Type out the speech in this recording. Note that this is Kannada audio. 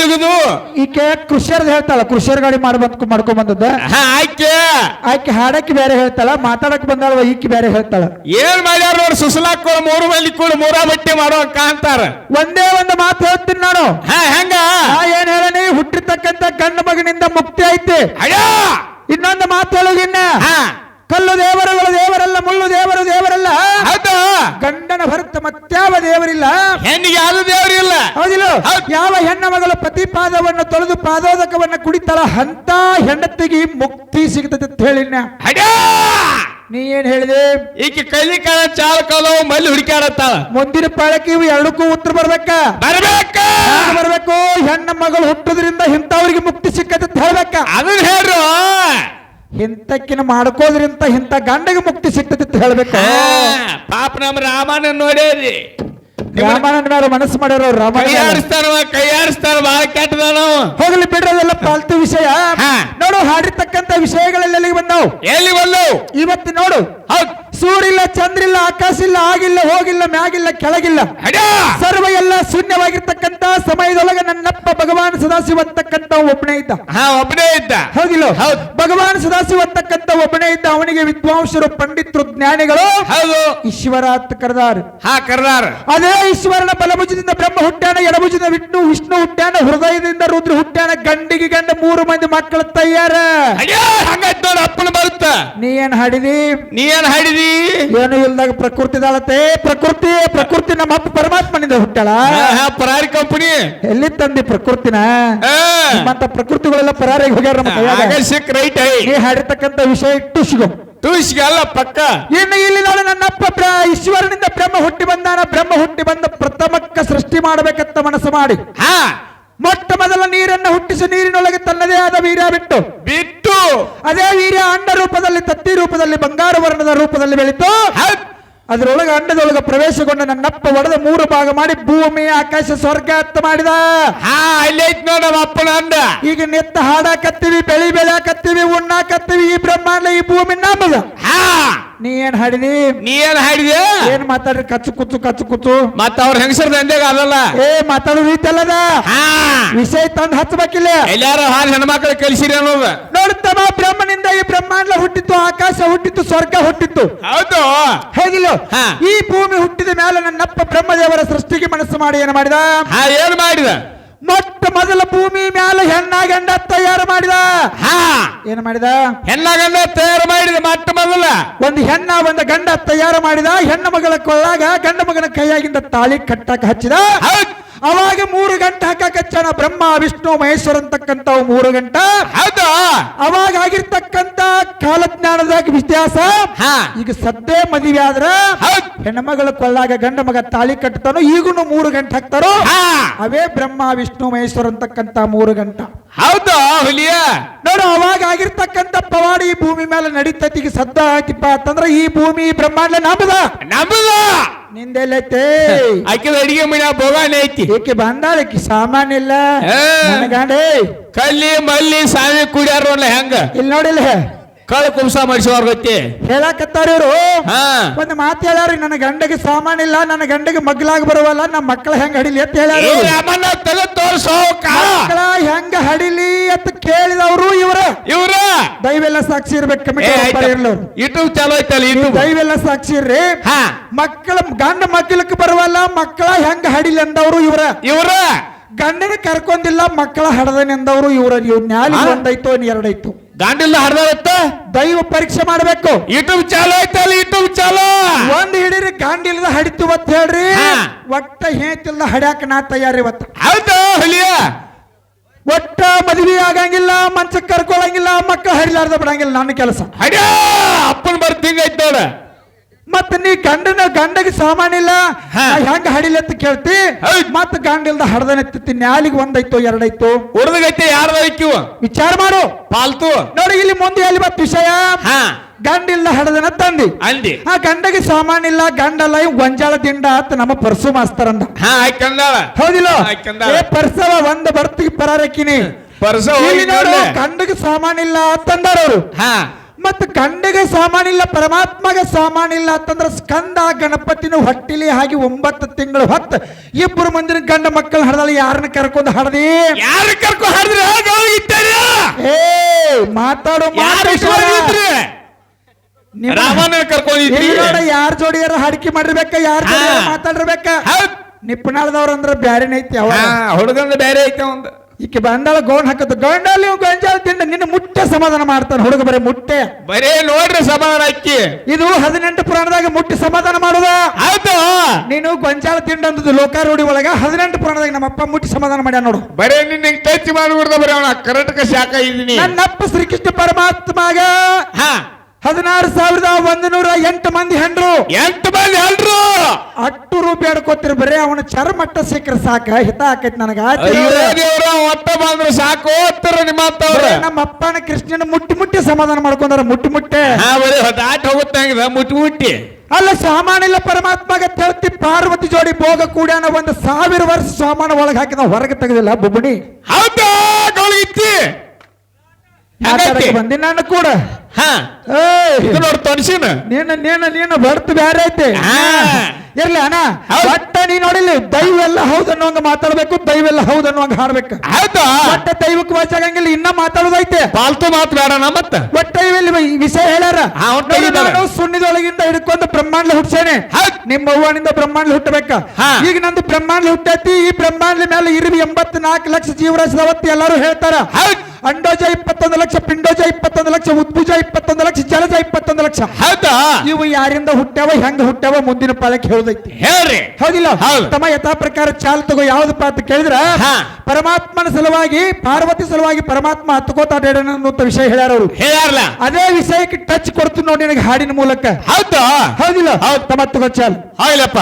ಎಲ್ಲಿಗುದು ಈಕೆ ಕೃಷಿಯರ್ದ ಹೇಳ್ತಾಳ ಕೃಷಿಯರ್ ಗಾಡಿ ಮಾಡ್ಬಂದ್ ಮಾಡ್ಕೊಂಡ್ ಬಂದದ್ದ. ಹಾ ಆಯ್ಕೆ. ಆಕೆ ಹಾಡಕ್ಕೆ ಬೇರೆ ಹೇಳ್ತಾಳ ಮಾತಾಡಕ್ ಬಂದಾಳ ಈಕೆ ಬೇರೆ ಹೇಳ್ತಾಳ. ಏನ್ ಮಾಡ್ಯಾರ ನೋಡ್ ಸುಸಲಾಕೋಳ ಮೂರು ಮಂದಿ ಕೂಡ ಮೂರ ಬಟ್ಟೆ ಮಾಡೋ ಕಾಂತಾರ ಒಂದೇ ಒಂದು ಮಾತು ಹೇಳ್ತೀನಿ ನಾನು. ಹಾ ಹೆಂಗ? ಏನ್ ಹೇಳನಿ ಹುಟ್ಟಿರ್ತಕ್ಕಂತ ಗಂಡ ಮಗನಿಂದ ಮುಕ್ತಿ ಐತಿ. ಅಯ್ಯ! ಇನ್ನೊಂದು ಮಾತು ಹೇಳೋಗಿನ್ನ ಹಾ. ಕಲ್ಲು ದೇವರುಗಳು ದೇವರಲ್ಲ ಮುಳ್ಳು ದೇವರು ದೇವರಲ್ಲ. ಗಂಡನ ಹೊರತು ಮತ್ಯಾವ ದೇವರಿಲ್ಲ? ಹೆಣ್ಣಿಗೆ ಯಾವ ದೇವರಿಲ್ಲ? ಹೌದಿಲ್ಲ. ಹೌದ್. ಯಾವ ಹೆಣ್ಣ ಮಗಳು ಪ್ರತಿಪಾದವನ್ನು ತೊಳೆದು ಪಾದೋದಕವನ್ನು ಕುಡಿತಾಳ ಅಂತ ಹೆಂಡತಿಗೆ ಮುಕ್ತಿ ಸಿಗ್ತದೆ ಅಂತ ಹೇಳಿನ ಅಡ್ಯ! ನೀ ಏನ್ ಹೇಳಿದೆ? ಈಕೆ ಕೈಲಿ ಕಾಲ ಚಾಲಕಲು ಮಲ್ಲಿ ಹುಡುಕಾಡತ್ತ ಮುಂದಿನ ಪಾಳಕ್ಕೆ ಇವು ಎರಡಕ್ಕೂ ಉತ್ತರ ಬರ್ಬೇಕ? ಬರ್ಬೇಕ! ಬರ್ಬೇಕು? ಹೆಣ್ಣ ಮಗಳು ಹುಟ್ಟೋದ್ರಿಂದ ಇಂಥವ್ರಿಗೆ ಮುಕ್ತಿ ಸಿಕ್ಕತ್ತೆ ಅಂತ ಹೇಳ್ಬೇಕ? ಅದನ್ನ ಹೇಳ್ರು. ಇಂಥಕ್ಕಿನ ಮಾಡ್ಕೋದ್ರಿಂತ ಇಂಥ ಗಂಡಗೆ ಮುಕ್ತಿ ಸಿಕ್ತದೆ ಅಂತ ಹೇಳ್ಬೇಕ ಪಾಪ ನಮ್ಮ ರಾಮನ ನೋಡೇರಿ ರಾಮನ ಮೇಲೆ ಮನಸ್ಸು ಮಾಡ್ಯಾರ ಕೈಯಾಡಿಸ್ತಾರ ರಾಮಾಯಣ ಆಡಿಸ್ತಾನ ಕೈ ಆಡಿಸ್ತಾನ ಬಹಳ ಕೆಟ್ಟದ ನಾವು ಹೋಗ್ಲಿ ಬಿಡ್ರದೆಲ್ಲ ಪಾಲ್ತು ವಿಷಯ. ನೋಡು ಹಾಡಿರ್ತಕ್ಕಂಥ ವಿಷಯಗಳೆಲ್ಲ ಎಲ್ಲಿಗೆ ಬಂದಾವ್? ಎಲ್ಲಿ ಬಂದು ಇವತ್ತು ನೋಡು. ಹೌದ್. ಸೂರಿಲ್ಲ ಚಂದ್ರ ಇಲ್ಲ ಆಕಾಶ ಇಲ್ಲ ಆಗಿಲ್ಲ ಹೋಗಿಲ್ಲ ಮ್ಯಾಗಿಲ್ಲ ಕೆಳಗಿಲ್ಲ. ಅಡ್ಯ! ಸರ್ವ ಎಲ್ಲ ಶೂನ್ಯವಾಗಿರ್ತಕ್ಕಂತ ಸಮಯದೊಳಗೆ ನನ್ನಪ್ಪ ಭಗವಾನ್ ಸದಾಶಿವ ಅಂತಕ್ಕಂತ ಒಬ್ಬನೇ ಇದ್ದ. ಹಾ ಒಬ್ಬನೇ ಇದ್ದ. ಹೌದಿಲ್ಲ? ಹೌದ್. ಭಗವಾನ್ ಸದಾಶಿವ ಅಂತಕ್ಕಂತ ಒಬ್ಬನೇ ಇದ್ದ. ಅವನಿಗೆ ವಿದ್ವಾಂಸರು ಪಂಡಿತರು ಜ್ಞಾನಿಗಳು ಹೌದು. ಈಶ್ವರ ಅಂತ ಕರೆದಾರ. ಹಾ ಕರೆದಾರ. ಅದೇ ಈಶ್ವರನ ಬಲಭುಜದಿಂದ ಬ್ರಹ್ಮ ಹುಟ್ಟ್ಯಾನ ಎಡಭುಜದ ವಿಷ್ಣು ವಿಷ್ಣು ಹುಟ್ಟ್ಯಾನ ಹೃದಯದಿಂದ ರುದ್ರ ಹುಟ್ಟ್ಯಾನ ಗಂಡಿಗೆ ಗಂಡ ಮೂರು ಮಂದಿ ಮಕ್ಕಳು ತಯ್ಯಾರ ಹಂಗ ಹಂಗಾಯ್ತು ಅಪ್ಪನ ಬರುತ್ತ. ನೀ ಏನ್ ಹಾಡಿದಿ? ನೀ ಏನ್ ಹಾಡಿದಿ? ಏನು ಇಲ್ದಾಗ ಪ್ರಕೃತಿ ದಾಳತೆ ಪ್ರಕೃತಿ ಪ್ರಕೃತಿ ನಮ್ಮ ಅಪ್ಪ ಪರಮಾತ್ಮನಿಂದ ಹುಟ್ಟಾಳ ಪರಾರಿ ಕಂಪನಿ. ಎಲ್ಲಿ ತಂದಿ ಪ್ರಕೃತಿನ? ಮತ್ತ ಪ್ರಕೃತಿಗಳೆಲ್ಲ ಪರಾರಿಗೆ ಹೋಗ್ಯಾರ ನಮ್ಮ ಸಿಕ್ ರೈಟ್ ನೀ ಹಾಡಿರ್ತಕ್ಕಂಥ ವಿಷಯ ಇಟ್ಟು ಸಿಗೋ. ಅಲ್ಲ ಪಕ್ಕ. ಇನ್ನು ಇಲ್ಲಿ ನೋಡಿ ನನ್ನಪ್ಪ ಈಶ್ವರನಿಂದ ಬ್ರಹ್ಮ ಹುಟ್ಟಿ ಬಂದಾನ. ಬ್ರಹ್ಮ ಹುಟ್ಟಿ ಬಂದ ಪ್ರಥಮಕ್ಕ ಸೃಷ್ಟಿ ಮಾಡಬೇಕಂತ ಮನಸ್ಸು ಮಾಡಿ. ಹಾ. ಮೊಟ್ಟ ಮೊದಲ ನೀರನ್ನು ಹುಟ್ಟಿಸಿ ನೀರಿನೊಳಗೆ ತನ್ನದೇ ಆದ ವೀರ್ಯ ಬಿಟ್ಟು ಬಿಟ್ಟು ಅದೇ ವೀರ್ಯ ಅಂಡ ರೂಪದಲ್ಲಿ ತತ್ತಿ ರೂಪದಲ್ಲಿ ಬಂಗಾರ ವರ್ಣದ ರೂಪದಲ್ಲಿ ಬೆಳೀತು. ಅದರೊಳಗೆ ಅಂಡದೊಳಗೆ ಪ್ರವೇಶಗೊಂಡ ನನ್ನಪ್ಪ ಒಡೆದ ಮೂರು ಭಾಗ ಮಾಡಿ ಭೂಮಿ ಆಕಾಶ ಸ್ವರ್ಗ ಅಂತ ಮಾಡಿದ. ಹಾ ಅಪ್ಪನ ಅಂಡ ಈಗ ನಿತ್ತ ಹಾಡಾಕತ್ತೀವಿ ಬೆಳಿ ಬೆಳೆಯಾಕತ್ತೀವಿ ಉಣ್ಣಾಕತ್ತೀವಿ ಈ ಬ್ರಹ್ಮಾಂಡ ಈ ಭೂಮಿ ನಮ್ಮದ ಹಾ. ನೀ ಏನ್ ಹಾಡಿದಿ? ನೀ ಏನ್ ಹಾಡಿದೆ ಏನ್ ಮಾತಾಡ್ರಿ? ಕಚ್ಚು ಕುತ್ತು ಕಚ್ಚು ಕುತ್ತು ಮತ್ತ ಅವ್ರ ಹೆಂಗಸರ ದಂಧೆಗ ಅದಲ್ಲ. ಏ ಮಾತಾಡೋ ರೀತಿ ಅಲ್ಲದ ಹಾ. ವಿಷಯ ತಂದು ಹಚ್ಚಬೇಕಿಲ್ಲ ಎಲ್ಲಾರು ಹಾಲ್ ಹೆಣ್ಮಕ್ಳು ಕಲಿಸಿರಿ ಅನ್ನೋದು. ನೋಡುತ್ತಮ್ಮ ಬ್ರಹ್ಮನಿಂದ ಈ ಬ್ರಹ್ಮಾಂಡ ಹುಟ್ಟಿತ್ತು ಆಕಾಶ ಹುಟ್ಟಿತ್ತು ಸ್ವರ್ಗ ಹುಟ್ಟಿತ್ತು. ಹೌದು. ಹೇಗಿಲ್ಲ. ಈ ಭೂಮಿ ಹುಟ್ಟಿದ ಮೇಲೆ ನನ್ನಪ್ಪ ಬ್ರಹ್ಮದೇವರ ಸೃಷ್ಟಿಗೆ ಮನಸ್ಸು ಮಾಡಿ ಏನು ಮಾಡಿದ? ಹಾ ಏನ್ ಮಾಡಿದ? ಮೊಟ್ಟ ಮೊದಲ ಭೂಮಿ ಮೇಲೆ ಹೆಣ್ಣ ಗಂಡ ತಯಾರು ಮಾಡಿದ? ಹಾ. ಏನು ಮಾಡಿದ? ಹೆಣ್ಣಾಗಂಡ ತಯಾರು ಮಾಡಿದ ಮೊಟ್ಟ ಮೊದಲ. ಒಂದು ಹೆಣ್ಣ ಒಂದು ಗಂಡ ತಯಾರು ಮಾಡಿದ ಹೆಣ್ಣ ಮಗಳ ಕೊಳ್ಳಾಗ ಗಂಡ ಮಗನ ಕೈಯಾಗಿಂದ ತಾಳಿ ಕಟ್ಟಕ್ಕೆ ಹಚ್ಚಿದ. ಅವಾಗ ಮೂರು ಗಂಟೆ ಹಾಕಕಚ್ಚನ ಬ್ರಹ್ಮ ವಿಷ್ಣು ಮಹೇಶ್ವರ ಅಂತಕ್ಕಂಥವು ಮೂರು ಗಂಟೆ. ಹೌದಾ. ಅವಾಗ ಆಗಿರ್ತಕ್ಕಂತ ಕಾಲಜ್ಞಾನದ ವ್ಯತ್ಯಾಸ ಹಾ. ಈಗ ಸದ್ದೇ ಮದುವೆ ಆದ್ರ ಹೆಣ್ಮಗಳ ಕೊಳ್ಳಾಗ ಗಂಡ ಮಗ ತಾಳಿ ಕಟ್ತಾನೋ ಈಗೂ ಮೂರು ಗಂಟೆ ಹಾಕ್ತಾರೋ? ಹಾ. ಅವೇ ಬ್ರಹ್ಮ ವಿಷ್ಣು ಮಹೇಶ್ವರ ಅಂತಕ್ಕಂತ ಮೂರು ಗಂಟೆ. ಹೌದಾ ಹುಲಿಯ. ನೋಡು ಅವಾಗ ಆಗಿರ್ತಕ್ಕಂತ ಪವಾಡಿ ಈ ಭೂಮಿ ಮೇಲೆ ನಡೀತೈತಿ ಈಗ ಸದ್ದ ಆಯ್ತಿಪ್ಪ ಅಂತಂದ್ರ ಈ ಭೂಮಿ ಬ್ರಹ್ಮಾಂಡ ನಂಬದ. ನಮ್ಮದ ನಿಂದೆಲ್ಲೈತೆ ಆಕಿದ ಅಡಿಗೆ ಮನೆ ಬೋಗಾಣಿ ಐತಿ. ಏಕೆ ಬಂದಾಳಕಿ ಸಾಮಾನ್ಯ ಇಲ್ಲ. ಏ. ಕಲ್ಲಿ ಮಲ್ಲಿ ಸಾವಿ ಕುಡಿಯಾರ ಹೆಂಗ? ಇಲ್ಲಿ ನೋಡಿಲ್ಲ. ಕಳ್ಳ ಕುಂಸ ಮಾಡಿಸುವಾರ ಗೊತ್ತಿ ಹೇಳಕತ್ತಾರ ಇವರು? ಹಾ. ಒಂದು ಮಾತು ಹೇಳ್ಯಾರ ನನ್ನ ಗಂಡಗೆ ಸಾಮಾನ್ ಇಲ್ಲ ನನ್ನ ಗಂಡಗೆ ಮಗ್ಲಾಗ ಬರುವಲ್ಲ ನಮ್ಮ ಮಕ್ಕಳ ಹೆಂಗ್ ಹಡಿಲಿ? ಅಂತ ಹೇಳ್ಯಾರ ಇವ್ರು. ತೆಗೆದು ತೋರ್ಸೋ ಮಕ್ಕಳ ಹೆಂಗ ಹಡಿಲಿ ಅಂತ ಕೇಳಿದವರು ಇವ್ರ. ಇವ್ರ? ದೈವೆಲ್ಲ ಸಾಕ್ಷಿ ಇರ್ಬೇಕು ಕಮಿಟಿ ಇರ್ಲವ್ರು ಯೂಟ್ಯೂಬ್ ಚಾಲೋ ಐತಲ್ಲ ಯೂಟ್ಯೂಬ್ ದೈವೆಲ್ಲ ಸಾಕ್ಷಿ ಇರ್ರಿ. ಹಾ. ಮಕ್ಕಳ ಗಂಡ ಮಗ್ಲಕ್ಕೆ ಬರುವಲ್ಲ ಮಕ್ಕಳ ಹೆಂಗ ಹಡಿಲಿ ಅಂದವರು ಇವ್ರ. ಇವ್ರ? ಗಂಡನ ಕರ್ಕೊಂಡಿಲ್ಲ ಮಕ್ಕಳ ಹಡದನೆಂದವರು ಇವರ. ಇವ್ರ ಇವ್ ನ್ಯಾಲಿ? ಒಂದೈತೋ ಎರಡೈತು ಗಾಂಡಿಲ್ಲ ಹಡ್ದಾರತ್ತ ದೈವ ಪರೀಕ್ಷೆ ಮಾಡಬೇಕು. ಯೂಟ್ಯೂಬ್ ಚಾಲು ಐತಲ್ಲ ಯೂಟ್ಯೂಬ್ ಚಾಲು ಒಂದ್ ಹಿಡೀರಿ ಗಾಂಡಿಲ್ದ ಹಡಿತು ಅಂತ ಹೇಳ್ರಿ. ಒಟ್ಟ ಹೇತಿಲ್ದ ಹಡ್ಯಾಕ ನಾ ತಯಾರಿ ಇವತ್ತು. ಹೌದು ಹುಲಿಯ? ಒಟ್ಟ ಮದುವೆ ಆಗಂಗಿಲ್ಲ ಮನ್ಸಕ್ ಕರ್ಕೊಳಂಗಿಲ್ಲ ಮಕ್ಕಳು ಹಡಿಲಾರ್ದ ಬಿಡಂಗಿಲ್ಲ ನನ್ನ ಕೆಲಸ. ಅಡ್ಯಾ ಅಪ್ಪನ ಬರ್ತಿಂಗ್ ಐತ್ ನೋಡ. ಮತ್ತ ನೀ ಗಂಡನ ಗಂಡಗೆ ಸಾಮಾನ್ಯ ಇಲ್ಲ? ಹಾ. ನಾ ಹೆಂಗ ಹಡಿಲತ್ತ ಕೇಳ್ತಿ. ಮತ್ತ ಗಂಡಿಲ್ದ ಎತ್ತತಿ ನ್ಯಾಲಿಗೆ ಒಂದೈತೋ ಎರಡೈತೋ? ಹುಡ್ದಗೈತೆ ಯಾರ್ದ ಐಕ್ಯವ? ವಿಚಾರ ಮಾಡು. ಪಾಲ್ತು. ನೋಡಿ ಇಲ್ಲಿ ಮುಂದೆ ಎಲ್ಲಿ ಬತ್ ವಿಷಯ? ಹಾ. ಗಂಡಿಲ್ಲ ಹಡದನ ತಂದಿ ಅಂದಿ. ಆ ಗಂಡಗೆ ಸಾಮಾನ್ಯ ಇಲ್ಲ ಗಂಡಲ್ಲ ಇವ್ ಗೊಂಜಾಳ ದಿಂಡ ಅಂತ ನಮ್ಮ ಪರ್ಸು ಮಾಸ್ತಾರಂದ. ಹೌದಿಲ್ಲ. ಏ ಪರ್ಸವ ಒಂದ್ ಬರ್ತಿಗೆ ಪರಾರಕ್ಕಿನಿ. ಪರ್ಸ. ಗಂಡಗೆ ಸಾಮಾನ್ಯ ಇಲ್ಲ ಅಂತಂದಾರ ಅವರು. ಹಾ. ಮತ್ ಸಾಮಾನ್ಯ ಸಾಮಾನಿಲ್ಲ ಪರಮಾತ್ಮಗೆ ಸಾಮಾನಿಲ್ಲ ಅಂತಂದ್ರೆ ಸ್ಕಂದ ಗಣಪತಿನ ಹೊಟ್ಟಿಲಿ ಹಾಗೆ ಒಂಬತ್ತು ತಿಂಗಳು ಹೊತ್ತು ಇಬ್ಬರು ಮಂದಿನ ಗಂಡ ಮಕ್ಕಳು ಹಡದಲ್ಲ ಯಾರನ್ನ ಕರ್ಕೊಂಡು ಹಡದಿ? ಯಾರು ಕರ್ಕೊ ಹಾಡಿದ್ರೆ ಹೇ ಏ ಮಾತಾಡೋ ಯಾರು ರಾಮನ ಕರ್ಕೊಂಡಿದ್ರಿ ಯಾರ ಜೋಡಿಯಾರ ಹಾಡಿಕೆ ಮಾಡಿರ್ಬೇಕ ಯಾರ. ಮಾತಾಡಿರ್ಬೇಕ? ಹೌದ್. ಅಂದ್ರೆ ಅಂದ್ರ ಬ್ಯಾರೆನ ಐತಿ ಅವ? ಹಾ ಬ್ಯಾರೆ ಐತೆ ಒಂದು ಈಕೆ ಬಂದಾಳ ಗೌಂಡ್ ಹಾಕತ್ತು ಗಂಡಲ್ಲಿ ಗಂಜಾಲ ಗಂಜಾಳ ತಿಂಡ ನಿನ್ನ ಮುಟ್ಟೆ ಸಮಾಧಾನ ಮಾಡ್ತಾನೆ. ಹುಡುಗ ಬರೀ ಮುಟ್ಟೆ. ಬರೇ ನೋಡ್ರಿ ಸಮಾಧಾನ ಅಕ್ಕಿ. ಇದು ಹದಿನೆಂಟು ಪುರಾಣದಾಗ ಮುಟ್ಟಿ ಸಮಾಧಾನ ಮಾಡುದ? ಆಯ್ತು. ನೀನು ಗೊಂಜಾಳ ತಿಂಡಂದದ್ದು ಲೋಕಾರೂಢಿ ಒಳಗ ಹದಿನೆಂಟು ಪುರಾಣದಾಗ ನಮ್ಮಪ್ಪ ಮುಟ್ಟಿ ಸಮಾಧಾನ ಮಾಡ್ಯಾನ ನೋಡು. ಬರೇ ನಿನ್ನ ಟಚ್ ಮಾಡಿಬಿಡ್ದ ಬರೀ ಅವನ ಕರ್ನಾಟಕ ಶಾಖ ಇದೀನಿ ನನ್ನಪ್ಪ ಶ್ರೀಕೃಷ್ಣ ಪರಮಾತ್ಮಗ ಹಾ. ಹದಿನಾರು ಸಾವಿರದ ಒಂದು ನೂರ ಎಂಟು ಮಂದಿ ಹೆಂಡ್ರು. ಎಂಟು ಮಂದಿ ಹೆಂಡ್ರು. ಅಟ್ಟು ರೂಪಾಯಿ ಆಡ್ಕೋತಿರ್ ಬರೀ ಅವನ ಚರಮಟ್ಟ ಸಿಕ್ಕರೆ ಸಾಕ ಹಿತ ಆಕೈತಿ ನನಗ ಒಟ್ಟ ಬಂದ್ರು ಸಾಕು ಓದ್ತಾರ ನಿಮ್ಮ ನಮ್ಮ ಅಪ್ಪನ ಕೃಷ್ಣನ ಮುಟ್ಟಿ ಮುಟ್ಟಿ ಸಮಾಧಾನ ಮಾಡ್ಕೊಂಡಾರ ಮುಟ್ಟಿ ಮುಟ್ಟೆ. ಹಾ ಹೋಗುತ್ತೆ ಮುಟ್ಟಿ ಮುಟ್ಟಿ. ಅಲ್ಲ ಸಾಮಾನ್ಯ ಸಾಮಾನಿಲ್ಲ ಪರಮಾತ್ಮಗ ತರ್ತಿ ಪಾರ್ವತಿ ಜೋಡಿ ಭೋಗ ಕೂಡ್ಯಾನ ಒಂದು ಸಾವಿರ ವರ್ಷ ಸಾಮಾನ ಒಳಗೆ ಹಾಕಿದ ಹೊರಗೆ ತೆಗೆದಿಲ್ಲ ಬುಬ್ಬಣಿ. ಹೌದಾ ಬಂದಿ ನಾನು ಕೂಡ. ಹಾ. ನೋಡ್ ತೊಣಸಿನ ನೀನು ನೀನು ನೀನು ಬರ್ತು ಬ್ಯಾರೆ ಐತೆ. ಹಾ. ಇರ್ಲಿ ಅಣ್ಣ. ನೀ ನೋಡಿಲ್ಲ ದೈವೆಲ್ಲ ಹೌದು ಅನ್ನೋಂಗ ಮಾತಾಡ್ಬೇಕು ದೈವೆಲ್ಲ ಹೌದು ಅನ್ನೋಂಗ ಹಾಡ್ಬೇಕು. ಆಯ್ತಾ? ಒಟ್ಟ ದೈವಕ್ಕೆ ವಾಚಾಗಂಗಿಲ್ಲ ಇನ್ನ ಮಾತಾಡೋದೈತೆ. ಪಾಲ್ತು ಮಾತು ಬೇಡ ಮತ್ತ? ಒಟ್ಟ ಇವೆಲ್ಲ ಈ ವಿಷಯ ಹೇಳ್ಯಾರ. ನಾನು ಸುಣ್ಣಿದೊಳಗಿಂದ ಹಿಡ್ಕೊಂಡು ಬ್ರಹ್ಮಾಂಡ ಹುಟ್ಸೇನೆ. ಹೌದ್. ನಿಮ್ಮ ಅವ್ವನಿಂದ ಬ್ರಹ್ಮಾಂಡ ಹುಟ್ಟಬೇಕ. ಈಗ ನಂದು ಬ್ರಹ್ಮಾಂಡ ಹುಟ್ಟೈತಿ ಈ ಬ್ರಹ್ಮಾಂಡ ಮೇಲೆ ಇರುವಿ ಎಂಬತ್ನಾಲ್ಕು ಲಕ್ಷ ಜೀವರಾಶಿ ಎಲ್ಲರೂ ಹೇಳ್ತಾರ. ಅಂಡೋಜ ಇಪ್ಪತ್ತೊಂದು ಲಕ್ಷ ಪಿಂಡೋಜ ಇಪ್ಪತ್ತೊಂದು ಲಕ್ಷ ಉದ್ಭುಜ ಇಪ್ಪತ್ತೊಂದು ಲಕ್ಷ ಜಲಜ ಇಪ್ಪತ್ತೊಂದು ಲಕ್ಷ. ಹೌದಾ? ಇವು ಯಾರಿಂದ ಹುಟ್ಟ್ಯಾವ ಹೆಂಗ ಹುಟ್ಟ್ಯಾವ ಮುಂದಿನ ಪಾಲಕ್ಕೆ ಹೇಳದೈತಿ. ಹೇಳ್ರಿ. ಹೌದಿಲ್ಲ? ಹೌದು. ತಮ್ಮ ಯಥಾ ಪ್ರಕಾರ ಚಾಲ್ ತಗೋ ಯಾವ್ದಪ್ಪ ಅಂತ ಕೇಳಿದ್ರ. ಪರಮಾತ್ಮನ ಸಲುವಾಗಿ ಪಾರ್ವತಿ ಸಲುವಾಗಿ ಪರಮಾತ್ಮ ಹತ್ಕೋತಾ ಅನ್ನುವಂತ ವಿಷಯ ಹೇಳ್ಯಾರ ಅವರು. ಹೇಳ ಅದೇ ವಿಷಯಕ್ಕೆ ಟಚ್ ಕೊಡ್ತು ನೋಡಿ ನನಗೆ ಹಾಡಿನ ಮೂಲಕ. ಹೌದಾ. ಹೌದಿಲ್ಲ? ಹೌದು. ತಮ್ಮ ತಗೋ ಚಾಲ್. ಹೌದಪ್ಪ